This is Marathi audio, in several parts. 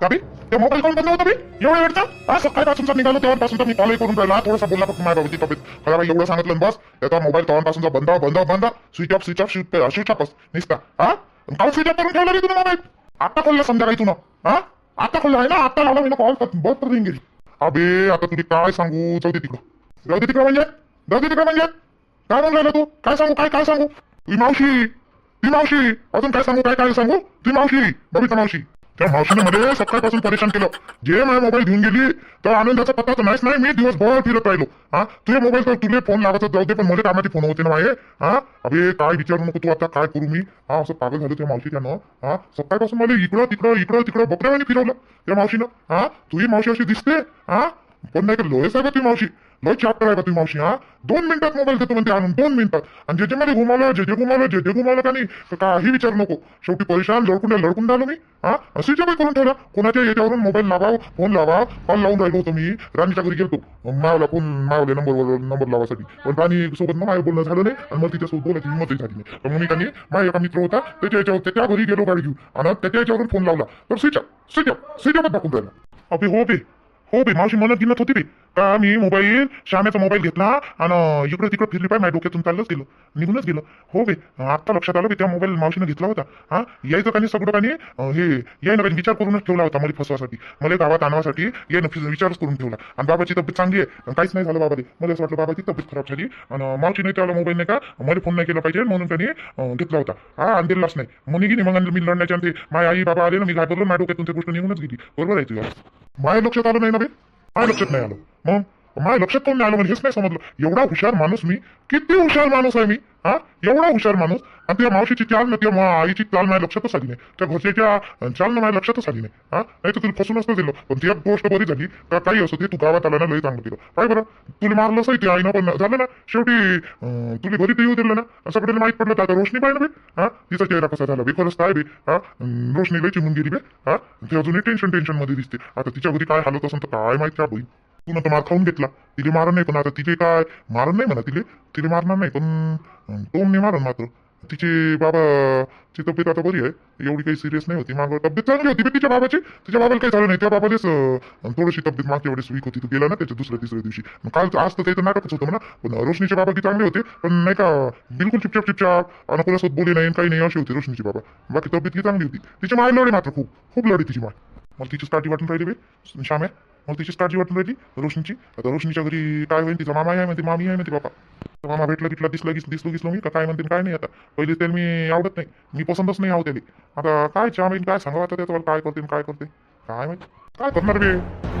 का बी ते मोबाईल काऊन बंद होता बी एवढ्या वेळचा? हा सकाळपासूनचा निघालो? तेव्हापासूनचा मी कॉल करून राहिला. थोडासा बोलला फक्त माझ्या बाबतीत तब्येत खराब एवढं सांगितलं बस. त्याचा मोबाईल तेव्हापासूनचा बंद बंद बंद. Switch off switch off switch switch off निसता. हा? काल स्विच ऑफ करून ठेवला रे तुला मोबाईल? आता खोलला संध्याकाळी तुला हा? आता खोलला आहे ना? आता लावला मी कॉल बस तर गेली अबे आता तुझी काय सांगू? जाऊ दे तिकडं. जाऊ दे तिकडं म्हणजे? जाऊ दे तिकडं म्हणजे? काय म्हणून राहिला तू? काय सांगू? काय काय सांगू? ती मावशी. ती मावशी. अजून काय सांगू? काय काय सांगू? ती मावशी. बबिता मावशी. त्या मावशीने मध्ये सकाळपासून परेशान केलं. जे माझा मोबाईल घेऊन गेली तर आनंदाचा पत्ता तर नाहीच नाही. मी दिवसभर फिरत राहिलो. हा? तुझे मोबाईल तर तुले फोन लागत जाऊ दे पण मला कामाची फोन होते ना माझे हा? अबे काय विचारू नको तू आता? काय करू मी? हा असं पागल झालं त्या मावशी त्यानं हा? सकाळपासून मला इकडं तिकडं इकडं तिकडं बकऱ्यावानी फिरवलं त्या मावशीनं. हा? तुझी मावशी अशी दिसते? हा? पण नाही का लोहेस आहे ती मावशी. लय चाप्टर आहे का ती मावशी हा? दोन मिनिटात मोबाईल देतो म्हणते आणून दोन मिनिटात. आणि जे जे मध्ये घुमावलं जे जे घुमावलं जे जे घुमावलं का नाही तर काही विचार नको. शेवटी परेशान लडकून लडकून राहिलो मी हा? स्विच ऑफ करून ठेवला. कोणाच्या याच्यावरून मोबाईल लावाव फोन लावा कॉल लावून राहिलो होतो मी. राणीच्या घरी गेलतो. मावला फोन मावले नंबरवर नंबर लावासाठी. पण राणी सोबत मग बोलणं झालं नाही आणि मग तिच्यासोबत बोलायची हिंमतही झाली नाही. तर मग मी त्यांनी माझा एका मित्र होता त्याच्या याच्यावर त्याच्या घरी गेलो गाडी घेऊन. आणि त्याच्या याच्यावरून फोन लावला. तर switch off switch off switch ऑफच दाखवून राहिला. अबे हो बे. हो बे मावशी म्हणत गिनत होती बे. का मी मोबाईल श्यामेचा मोबाईल घेतला आणि इकडे तिकडे फिरली पाय माझ्या डोक्यातून चाललंच गेलो निघूनच गेलो. हो बे आता लक्षात आलं बे त्या मोबाईल मावशीनं घेतला होता. हा यायचं का नाही सगळं का नाही हे यायनं काही विचार करूनच ठेवला होता मला फसवासाठी. मला गावात आणवासाठी यायनं फिर- विचारच करून ठेवला. आणि बाबाची तब्येत चांगली आहे काहीच नाही झालं बाबाले. मला असं वाटलं बाबाची तब्येत खराब झाली आणि मावशीने त्याला मोबाईल नाही का मला फोन नाही केला पाहिजे म्हणून त्यांनी घेतला होता. हा आणि दिलाच नाही. की गेली मग मी लढण्याच्या ते माझ्या आई बाबा आले ना मी घाबरलो माझ्या डोक्यातून ते गोष्ट निघूनच गेली. बरोबर आहे तुझ्या माझ्या लक्षात आलं नाही ना बे माझ्या लक्षात नाही आलं मग माझ्या लक्षात कोण नाही आलं म्हणजे हेच नाही समजलं. एवढा हुशार माणूस मी किती हुशार माणूस आहे मी हा? एवढा हुशार माणूस. आणि त्या मावशीची चाल ना त्या आईची चाल माझ्या लक्षातच आली नाही. त्या घरच्याच्या चाल ना माझ्या लक्षातच आली नाही हा? नाही तर तुला फसूनच दिलं. पण ती एक गोष्ट बरी झाली का काही असो ते तू गावात आला ना लई चांगलं दिलं काय बरं तुला मारलं असं ते आईनं पण. झालं ना शेवटी तुला घरी ते येऊ दिलं ना सगळ्यांना माहीत पडलं तर आता रोशनी पाहिलं बे हा? तिचा चेहरा कसा झाला बे खरंच काय बे हा? रोशनी लई चिमून गेली बे हा? ती अजूनही टेन्शन टेन्शनमध्ये दिसते. आता तिच्या घरी काय हालत असेल तर काय माहीत का होईल तू तर मार खाऊन घेतला. तिले मारण नाही पण आता तिले काय? मारण नाही म्हणा तिले. तिले मारणार नाही पण तोंड टोमने मारण मात्र. तिचे बाबाची तब्येत आता बरी आहे. एवढी काही सिरियस नाही होती. मागं तब्येत चांगली होती तिच्या बाबाची. तिच्या बाबाला काही झालं नाही. त्या बाबालेच थोडीशी तब्येत मागच्या वेळेस वीक होती. तू गेला ना त्याच्या दुसऱ्या तिसऱ्या दिवशी. मग काल आज तर काही तर नाटकच होतं म्हणा. पण रोशनीचे बाबा की चांगले होते. पण नाही का बिलकुल चिपचाप चिपचाप. आणि कोणासोबत बोले नाही काही नाही अशी होती रोशनीची बाबा. बाकी तब्येत की चांगली होती. तिची माय लढे मात्र खूप. खूप लढी तिची माय मला तिचीच काळजी वाटून राहिली बे. श्याम्या मला तिचीच काळजी वाटून राहिली रोशनीची. आता रोशनीच्या घरी काय होईल तिचा मामा आहे म्हणते मामी आहे म्हणते बापा. तर मामा भेटला तिथला दिसला गिस दिसलो गिसलो मी का काय म्हणते काय नाही आता. पहिले त्याला मी आवडत नाही. मी पसंतच नाही आहो त्याला आता काय चामीन काय सांगावं आता त्याचं काय करते काय करते? काय माहिती? काय करणार बे?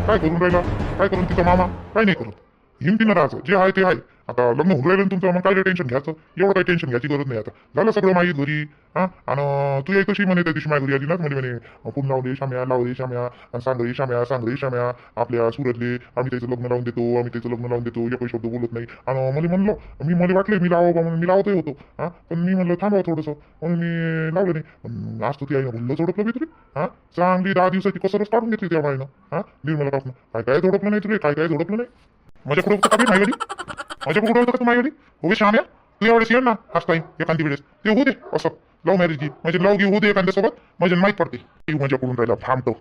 काय करून राहिला? काय करून तिचा मामा? काय नाही करत. हिमतीनं राहायचं जे आहे ते आहे. आता लग्न होऊन राहिलं तुमचं मग काय टेन्शन घ्यायचं? एवढं काही टेन्शन घ्यायची गरज नाही आता. झालं सगळं माहीत घरी. हा? आणि तू एक कशी म्हणे त्या दिवशी माझ्या घरी? आली ना म्हणे म्हणे पूर्ण लावले शाम्या लावले शाम्या आणि शाम्या सांगळे शाम्या आपल्या सुरतले आम्ही त्याचं लग्न लावून देतो आम्ही त्याचं लग्न लावून देतो एकही शब्द बोलत नाही. आणि मला म्हणलो मी मला वाटलं मी लावा म्हणून मी लावतही होतो. हा? पण मी म्हणलं थांबावं थोडंसं. म्हणून मी लावलं नाही. आज तू ती आईनं म्हणलं झोडपलं मी तुला. हा? चांगली दहा दिवसाची कसरच काढून घेतली त्या बाईनं. हा? निर्मला काकून काय काय झोडपलं नाही तुला? काय काय झोडपलं नाही? माझ्याकडे होतं का बे माझ्यावाली माझ्या कुठं होतं का तू माझ्यावाली हो बे श्याम्या तू यावेळेस ये ना आज टाईम एखादी वेळेस. ते होऊ दे असं. लव्ह मॅरेज घे म्हणजे लव घेऊ दे एखाद्यासोबत म्हणजे माहीत पडते. तू माझ्याकडून राहिला थांबतो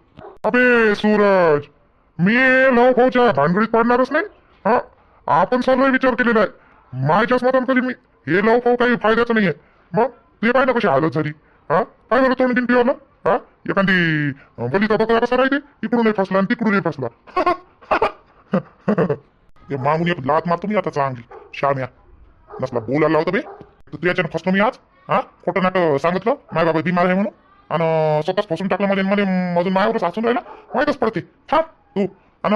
अबे सूरज मी लव भाऊच्या भानगडीत पडणारच नाही. हा आपण सर्व विचार केलेला आहे. माझ्याच मतान कधी मी हे लव भाऊ काही फायद्याचं नाही आहे मग ते पाहिजे कशी हालत झाली. हा काय बरं तोंड दिन पिवलं? हा एखादी बलिता बकरा कसा राहते इकडूनही फसला आणि तिकडूनही फसला. ते मागून एक लात मारतो मी आता चांगली. श्याम्या. नसला बोलायला होता बे. तर तू याच्यानं फसलो मी आज. हा? खोटं नाटक सांगितलं. माय बाबा बिमार आहे म्हणून. आणि स्वतःच फसून टाकलं मध्ये मध्ये अजून मायावरच हसून राहिला. माहीतच पडते. थांब तू. आणि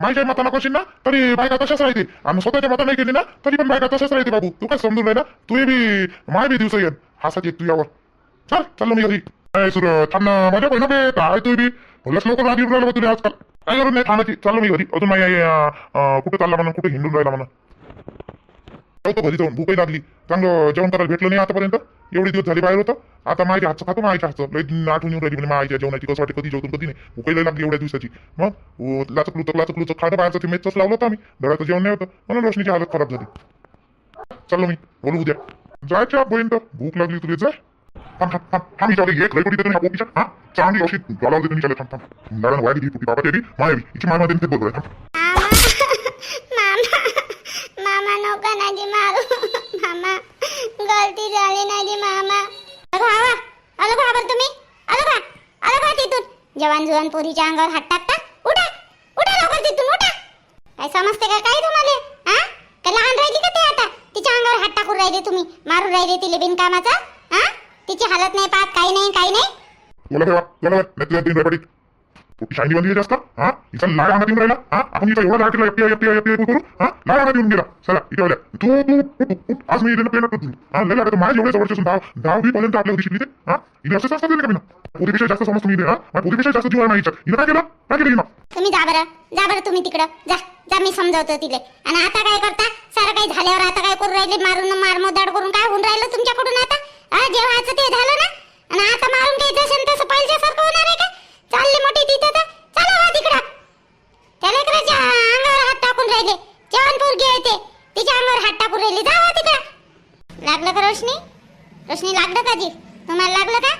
माझ्या मताना कशी ना तरी बायका तशाच राहते आणि स्वतःच्या मता नाही केली ना तरी पण बायका तशाच राहते बाबू. तू काय समजून राहिला? तू बी माय बी दिवस येईन हसाच येत तुझ्यावर चल चाललो मी घरी. काय सुर थांब ना. माझ्या बहिणा बे. काय तू बी. बोलस लवकर राजी राहिला बा तुला आजकाल. काय करून नाही थांबायची चाललो मी घरी अजून माझ्या अं, कुठं चालला म्हणून कुठे हिंडून राहिला म्हणून जाऊ घरी जाऊन भूकही लागली चांगलं जेवण करायला भेटलं नाही आतापर्यंत एवढे दिवस झाले बाहेर होतं आता माझ्या हातचं खातो माझ्या हातचं लई आठवण येऊन राहिली म्हणजे माझ्या जेवणाची कसं वाटते कधी जेवतो कधी नाही भूकही लई लागली एवढ्या दिवसाची मग ओ, लाचक लुचक लाचक लुचक खाणं बाहेरचं ते मेचच लावलं होतं आम्ही घराचं जेवण नाही होतं म्हणून रोशनीची हालत खराब झाली चाललो मी बोलू उद्या जायच्या बहीण तर भूक लागली तुला जाय थांब थांब थांब थांब हिच्यावर एक लयकोटी देतो ह्या पोटीच्या हा? चांगली औषध गाला देतो हिच्याला थांब थांब. लाडानं वाया दिली पोटी बाबा तेली मायावी इची मायमध्ये ते बरोबर थांब. मामा मामा नका नाजी मारू. मामा गलती झाली नाही मामा. अगं आवा आलो का बरं तुम्ही? आलो का? आलो का तिथून? जवान जुवान पोरीच्या अंगावर हात टाकता? उठा! उठा लवकर तिथून उठा! काय समजते का काय तुम्हाला? हा? का लहान राहिली का ते आता? तिच्या अंगावर हात टाकून राहिले तुम्ही मारून राहिले तिले बिनकामाचा? हा? तिची हालत नाही पाहत काही नाही काही नाही. बोला ठेवा बोला नाही तुला तीन रेपडीत शायनी बंदी जास्त हा? हिचा लाड अंगात येऊन राहिला हा? आपण हिचा एवढा लाड केला एकटी एकटी एकटी करू हा? लाड अंगात येऊन गेला. चला इथे आल्या. तू तू उठ, उठ, उठ. आज मी इथे पेन तू हा लय लागत माझ्या एवढ्या जवळचे असून दहा दहावी पर्यंत आपल्या घरी शिकली ते हा? हिने असं दिले का मी पोरीपेक्षा जास्त समज तुम्ही हा? माझ्या पोरीपेक्षा जास्त जीव आहे माझ्या हिच्यात. हिनं काय केलं? काय केलं हिनं? तुम्ही जा बरं जा बरं तुम्ही तिकडं. जा जा मी समजावतो तिले. आणि आता काय करता? सारं काही झाल्यावर आता काय करून राहिले? मारून मार मोदाड करून काय होऊन राहिलं तुमच्याकडून आता? हा जेव्हाचं ते झालं ना आणि आता मारून घ्यायचं असेल तसं पाहिल्यासारखं होणार आहे का? चालले मोठी तिथं तर चला वा तिकडं. त्या लेकराच्या अंगावर हात टाकून राहिले. जेवण पोरगी आहे ते. तिच्या अंगावर हात टाकून राहिले. जा वा तिकडं. लागलं का रोशनी? रोशनी लागलं का जी तुम्हाला लागलं का?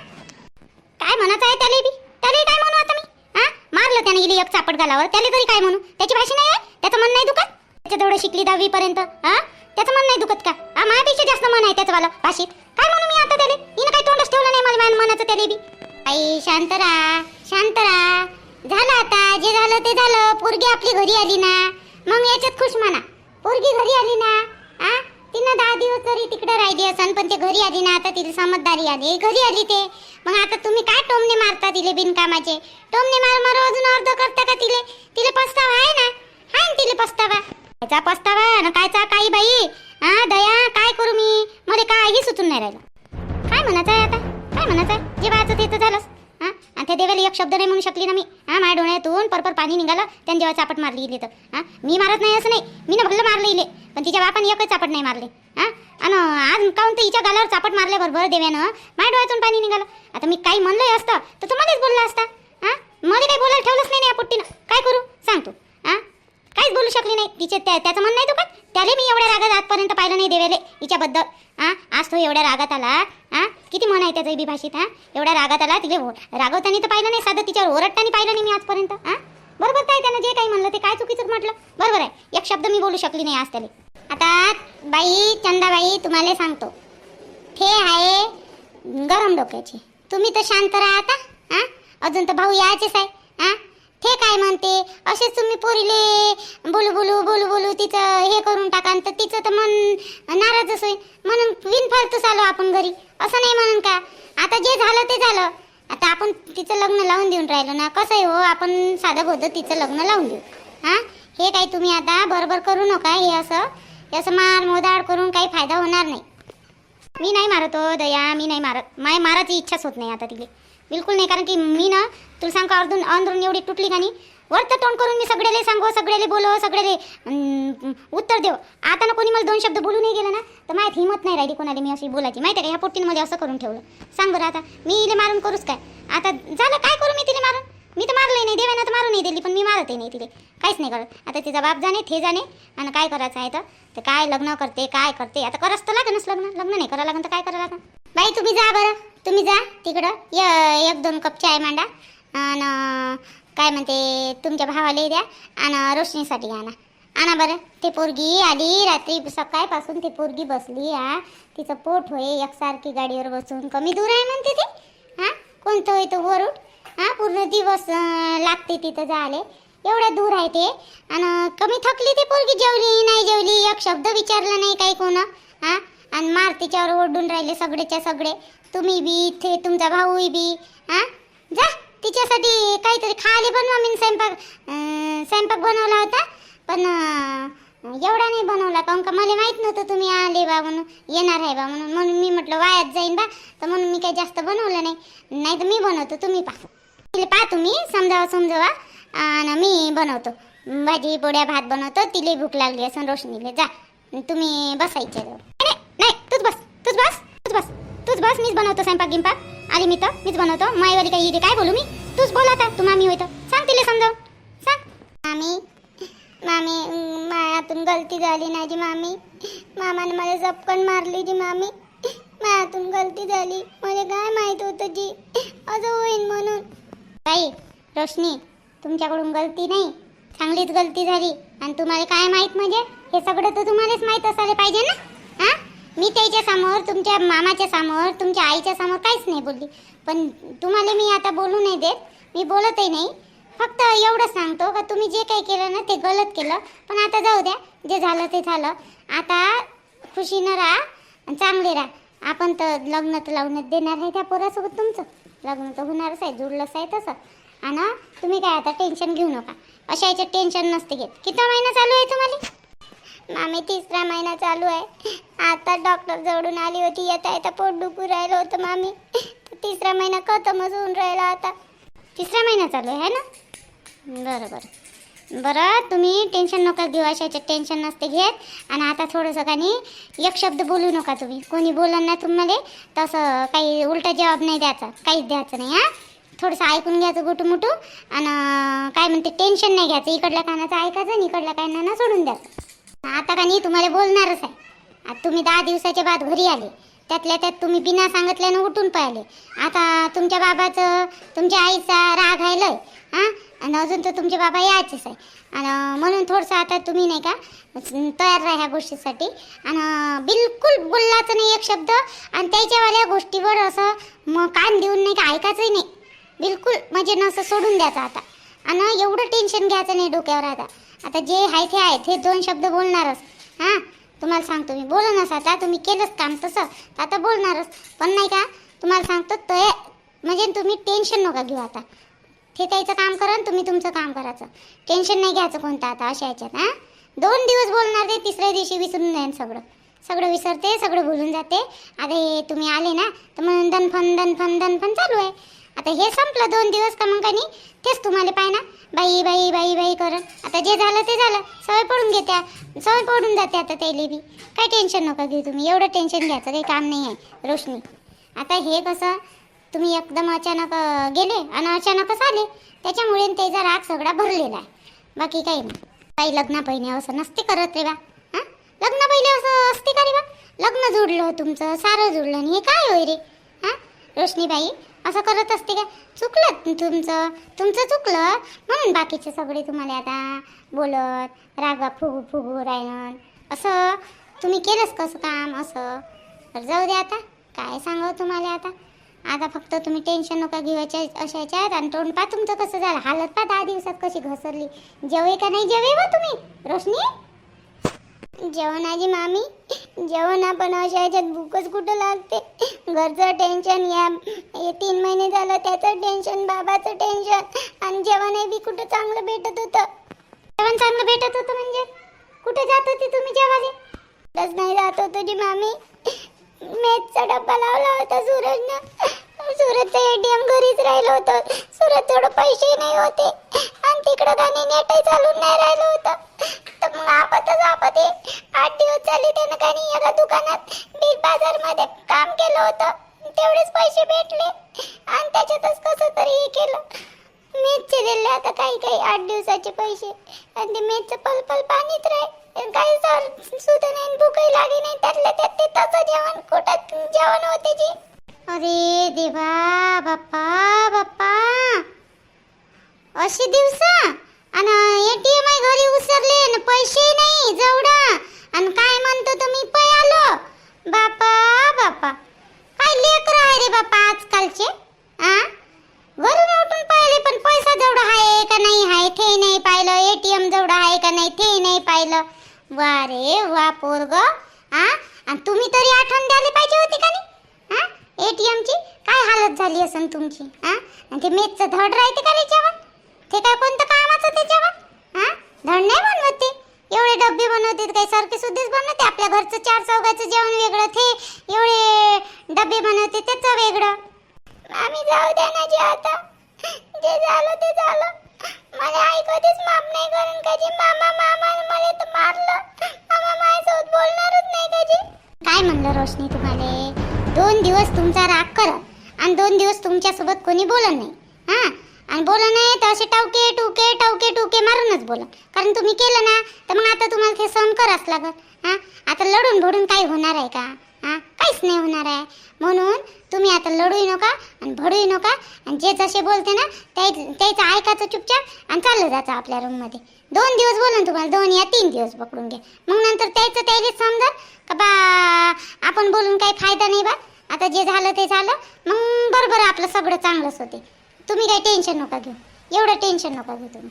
काय म्हणत आहे त्याला बी? त्याला काय म्हणू आता मी? हा मारलं त्याने गेली एक चापट गालावर त्याला तरी काय म्हणू? त्याची भाषा नाही आहे? त्याचं मन नाही दुखत? त्याच्या तेवढं शिकली दहावी पर्यंत हा त्याचं मन नाही दुखत का? हा माझ्यापेक्षा जास्त मन आहे त्याचं वाला भाषेत काय म्हणू मी आता त्याला हिनं काही तोंडच ठेवलं नाही माझ्या आई शांत राहा शांत राहा. झालं आता जे झालं ते झालं. पोरगी आपली घरी आली ना. मग याच्यात खुश म्हणा. पोरगी घरी आली ना आ? तिनं दहा दिवस तरी तिकडे राहिली असन पण ते घरी आली ना आता तिला समजदारी आली. घरी आली ते. मग आता तुम्ही काय टोमने मारता तिले बिनकामाचे? टोमने मार मार अजून अर्ध करता का तिले? तिले पस्तावा आहे ना? हाय ना तिले पस्तावा? त्याचा पस्तावा ना? कायचा काही बाई? हा दया काय करू मी? मला काही सुचून नाही राहिलं. काय म्हणायचं आहे आता? काय म्हणायचं आहे? जे व्हायचं ते तर झालंच. हा? आणि त्या देवाला एक शब्द नाही म्हणू शकली ना मी. हा माझ्या डोळ्यातून परपर पाणी निघालं त्यांनी जेव्हा चापट मारली इले तर. हा? मी मारत नाही असं नाही. मी ना भल्लं मारलं इले. पण तिच्या बापाने एकच चापट नाही मारले. हा? आणि आज काऊन तर हिच्या गालावर चापट मारल्याबरोबर देव्यानं? माझ्या डोळ्यातून पाणी निघालं. आता मी काही म्हणलंय असतं तर तुम्हालाच मध्येच बोलला असता. हा? मला काही बोलायला ठेवलंच नाही या पुट्टीनं. काय करू? सांग तू. काहीच बोलू शकली नाही. तिचे त्या त्याचं मन नाही दुखत. त्याला मी एवढ्या रागात आजपर्यंत पाहिलं नाही देवेले हिच्याबद्दल. हा आज तो एवढ्या रागात आला. हा किती मन आहे त्याचं बी भाषेत हा? एवढ्या रागात आला. तिथे रागवताना तर पाहिलं नाही साधं तिच्यावर ओरडताना पाहिलं नाही मी आजपर्यंत हा बरोबर काय त्यानं जे काही म्हणलं ते काय चुकीचं म्हटलं? बरोबर आहे. एक शब्द मी बोलू शकली नाही आज त्याला. आता बाई चंदाबाई तुम्हाला सांगतो. हे आहे गरम डोक्याची. तुम्ही तर शांत राहा आता हा अजून तर भाऊ यायचेच आहे हा ते काय म्हणते? असेच तुम्ही पोरीले बोलू बोलू बोलू बोलू तिचं हे करून टाकान तर तिचं तर मन नाराजच होईल. म्हणून बिनफालतूच आलो आपण घरी. असं नाही म्हणून का? आता जे झालं ते झालं. आता आपण तिचं लग्न लावून देऊन राहिलो ना कसं आहे हो? आपण साधं होतं तिचं लग्न लावून देऊ. हां? हे काही तुम्ही आता बरोबर करू नका हे असं. असं मार मोदाड करून काही फायदा होणार नाही. मी नाही मारतो हो, दया. मी नाही मारत. माय मारायची इच्छाच होत नाही आता तिला. बिलकुल नाही कारण की मी ना तुला सांग का अर्धून अंधरून एवढी तुटली का नाही? वरचं तोंड करून मी सगळ्याला सांगो सगळ्याला बोलो सगळ्याले उत्तर देव आता ना कोणी मला दोन शब्द बोलू नाही गेलं ना तर माहीत हिंमत नाही राहिली कोणाला मी अशी बोलायची. माहिती आहे का? ह्या पोट्टीनं असं करून ठेवलं. सांग बरं आता मी इले मारून करूच काय? आता झालं काय करू मी तिला मारून? मी तर मारलंही नाही देवानं तर मारू नाही दिली पण मी मारतही नाही तिले. काहीच नाही करत. आता तिचा बाप जाणे ते जाणे आणि काय करायचं आहे तर? काय लग्न करते काय करते? आता करत तर लागेलच लग्न. लग्न नाही करावं लागेल तर काय करावं लागेल बाई तुम्ही जा बरं. तुम्ही जा तिकडं. य एक दोन कप चाय मांडा. आणि काय म्हणते तुमच्या भावाला द्या. आणि रोशनीसाठी आणा. आणा बरं. ते पोरगी आली रात्री सकाळपासून ती पोरगी बसली हा. तिचं पोट होय एकसारखी गाडीवर बसून. कमी दूर आहे म्हणते ते. हां? कोणतं होय तो वरून? हां? पूर्ण दिवस लागते तिथं जायला. एवढ्या दूर आहे ते. आणि कमी थकली ती पोरगी जेवली नाही जेवली. एक शब्द विचारला नाही काही कोण. हा? आणि मार तिच्यावर ओढून राहिले सगळेच्या सगळे. तुम्ही बी इथे तुमचा भाऊही बी. हा? जा तिच्यासाठी काहीतरी खायला बनवा मी स्वयंपाक स्वयंपाक बनवला होता. पण एवढा नाही बनवला काहून का मला माहीत नव्हतं तुम्ही आले बा म्हणून येणार आहे बा म्हणून. म्हणून मी म्हटलं वायात जाईन बा. तर म्हणून मी काही जास्त बनवलं नाही. नाही तर मी बनवतो तुम्ही पहा. तिला पहा तुम्ही समजावा समजावा. आणि मी बनवतो. भाजी पोळ्या भात बनवतो. तिला भूक लागली असं रोशनीले. जा. तुम्ही बसायचे तूच बस तूच बस. तूच बस मीच बनवतो स्वयंपाक गिंपाक. आली मी तर मीच बनवतो. माईवाली काही इथे काय बोलू मी? तूच बोल आता तू मामी होय तर. सांग तिला समजावून. सांग. मामी मामी मायातून गलती झाली ना जी मामी. मामाने मला झपकन मारली जी मामी. माझ्यातून गलती झाली. मला काय माहीत होतं जी. असं होईन म्हणून. ताई रोशनी तुमच्याकडून गलती नाही. चांगलीच गलती झाली. आणि तुम्हाला काय माहीत म्हणजे? हे सगळं तर तुम्हालाच माहीत असायला पाहिजे ना? हा? मी त्याच्यासमोर तुमच्या मामाच्या समोर तुमच्या आईच्या समोर काहीच नाही बोलली. पण तुम्हाला मी आता बोलू नाही देत. मी बोलतही नाही. फक्त एवढं सांगतो का तुम्ही जे काही केलं ना ते गलत केलं. पण आता जाऊ द्या. जे झालं ते झालं. आता खुशीनं राहा आणि चांगले राहा. आपण तर लग्न तर लावण्यात देणार आहे त्या पोरासोबत तुमचं. लग्न तर होणारच आहे जुडलंच आहे तसं. आणि तुम्ही काय आता टेन्शन घेऊ नका. अशा याच्यात टेन्शन नसते घेत. किती महिना चालू आहे तुम्हाला? मामी तिसरा महिना चालू आहे. आता डॉक्टर जवळून आली होती. येता येता पोट दुखू राहिलं होतं मामी. तिसरा महिना खतमच होऊन राहिला आता. तिसरा महिना चालू आहे ना? बरं बरं. बरं तुम्ही टेन्शन नका घेऊ. अशाचे टेन्शन नसते घेत. आणि आता थोडंसं का नाही एक शब्द बोलू नका तुम्ही. कोणी बोलणार ना तुम्हाला तसं काही उलटा जवाब नाही द्यायचा. काहीच द्यायचं नाही हां? थोडंसं ऐकून घ्यायचं गुटू मुटू आणि काय म्हणते टेन्शन नाही घ्यायचं. इकडल्या कानाचं ऐकायचं आणि इकडल्या कानांना सोडून द्यायचं. आता का नाही तुम्हाला बोलणारच आहे. आता तुम्ही दहा दिवसाच्या बाद घरी आले. त्यातल्या त्यात तुम्ही बिना सांगितल्यानं उठून पाहिले. आता तुमच्या बाबाचं तुमच्या आईचा राग आहे लय हां? आणि अजून तर तुमचे बाबा यायचेच आहे. आणि म्हणून थोडंसं आता तुम्ही नाही का तयार राहा ह्या गोष्टीसाठी. आणि बिलकुल बोललाचं नाही एक शब्द. आणि त्याच्यावाल्या गोष्टीवर असं मग कान देऊन नाही का ऐकायचंही नाही. बिलकुल म्हणजे न असं सोडून द्यायचं आता. आणि एवढं टेन्शन घ्यायचं नाही डोक्यावर आता. आता जे आहे ते आहे ते दोन शब्द बोलणारच. हां? तुम्हाला सांगतो मी. बोलूनच आता तुम्ही केलंच काम तसं. तर आता बोलणारच. पण नाही का तुम्हाला सांगतो ते म्हणजे तुम्ही टेन्शन नका घेऊ आता. ते त्याचं काम करा तुम्ही तुमचं काम करायचं. टेन्शन नाही घ्यायचं कोणतं आता अशा ह्याच्यात हां? दोन दिवस बोलणार ते तिसऱ्या दिवशी विसरून जाईन सगळं. सगळं विसरते सगळं भुलून जाते. आता हे तुम्ही आले ना तर मग दनफन दनफन दनफन चालू आहे. आता हे संपलं दोन दिवस का मग का नाही? तेच तुम्हाला पाय ना. बाई बाई बाई बाई करत आता जे झालं ते झालं. सवय पडून घेत्या. सवय पडून जाते आता त्याला बी. काय टेन्शन नका घेऊ तुम्ही. एवढं टेन्शन घ्यायचं काही काम नाही आहे रोशनी. आता हे कसं तुम्ही एकदम अचानक गेले आणि अचानकच आले. त्याच्यामुळे त्याचा राग सगळा भरलेला आहे. बाकी काही नाही. काही लग्न पहिले असं नसते करत रे बा. हां? लग्न पहिले असं असते का रे बा? लग्न जुडलं तुमचं सारं जुडलं आणि हे काय होय रे? हां? रोशनीबाई असं करत असते का चुकलं तुमचं? तुमचं चुकलं? म्हणून बाकीचे सगळे तुम्हाला आता बोलत रागा फुगू फुगू राहणं असं तुम्ही केलंच कसं काम? असं? तर जाऊ दे आता. काय सांगावं तुम्हाला आता? आता फक्त तुम्ही टेन्शन नका घेऊ याच्या अशा आणि तोंड पा तुमचं कसं झालं. हालत पा दहा दिवसात कशी घसरली. जेवे का नाही जेवे व तुम्ही? रोशनी? जेवणाची मामी? जेवण आपण अशा याच्यात भूकच कुठं लागते? घरचं टेन्शन या हे तीन महिने झालं त्याचं टेन्शन बाबाचं टेन्शन आणि जेवणही बी कुठं चांगलं भेटत होतं. जेवण चांगलं भेटत होतं म्हणजे? कुठे जात होती तुम्ही जेवाले कुठंच नाही जात होतो जी मामी. मेथचा डब्बा लावला होता सूरजनं. सुरतचं एटीएम घरीच राहिलं होतं. सुरत थोडं पैसे नाही होते. आणि तिकडं त्याने नेटही चालून नाही राहिलं होतं. तर मग आपतच आपत हे आठ दिवस झाले त्यानं काही एका दुकानात बिग बाजारमध्ये काम केलं होतं. तेवढेच पैसे भेटले. आणि त्याच्यातच कसं तरी हे केलं. मेचचे दिले आता काही काही आठ दिवसाचे पैसे. आणि ते मेचचं पल पल पाणीच राहील. काही सर सुद्धा नाही भूकही लागे नाही. त्यातल्या त्यात ते तसं जेवण कोटात जेवण होते जे. अरे देवा बाप्पा बाप्पा. अशी दिवस? आणि एटीएम आहे घरी उसरले पैसे नाही जवळा आणि काय म्हणतो तुम्ही पै आलो. बापा बापा काय लेकर आहे रे बापा आजकालचे? आ? घरून उठून पाहिले पण पैसा जेवढा आहे का नाही आहे ते नाही पाहिलं. एटीएम जेवढा आहे का नाही ते नाही पाहिलं. वा रे वा पोरग. आ? आणि तुम्ही तरी आठवण द्यायला पाहिजे होती का नाही? एटीएमची एटीएम ची? काय हालत झाली असेल तुमची हा आणि ते मेचचं धड राहते का त्याच्यावर? ते काय कोणतं कामाचं त्याच्यावर? हा धड नाही बनवत ते. एवढे डब्बे बनवते काही सारखे सुद्धीच बनवते. आपल्या घरचं चार चौघाचं जेवण वेगळं ते एवढे डब्बे बनवते त्याचं वेगळं. आम्ही जाऊ द्या ना जे आता. जे झालं ते झालं. मला आई कधीच माफ नाही करून कधी मामा मामा मला तर मारलं. मामा माझ्यासोबत बोलणारच नाही कधी काय म्हणलं रोशनी तुम्हाला? दोन दिवस तुमचा राग करत आणि दोन दिवस तुमच्यासोबत कोणी बोलत नाही. हां? आणि बोला नाही तर असे टावके टुके टावके टुके मारूनच बोला कारण तुम्ही केलं ना तर मग आता तुम्हाला ते सहन करावंच लागत हां? आता लढून भडून काही होणार आहे का? हां काहीच नाही होणार आहे. म्हणून तुम्ही आता लढूही नका आणि भडूही नका आणि जे जसे बोलते ना त्या त्याचं ऐकायचं चुपचाप आणि चाललं जायचं आपल्या रूममध्ये दोन दिवस बोलून तुम्हाला दोन या तीन दिवस पकडून घ्या. मग नंतर त्याचं त्याला समजा का बा आपण बोलून काही फायदा नाही बा. आता जे झालं ते झालं मग बरोबर आपलं सगळं चांगलंच होते. तुम्ही काही टेन्शन नका घेऊ. एवढं टेन्शन नका घेऊ तुम्ही.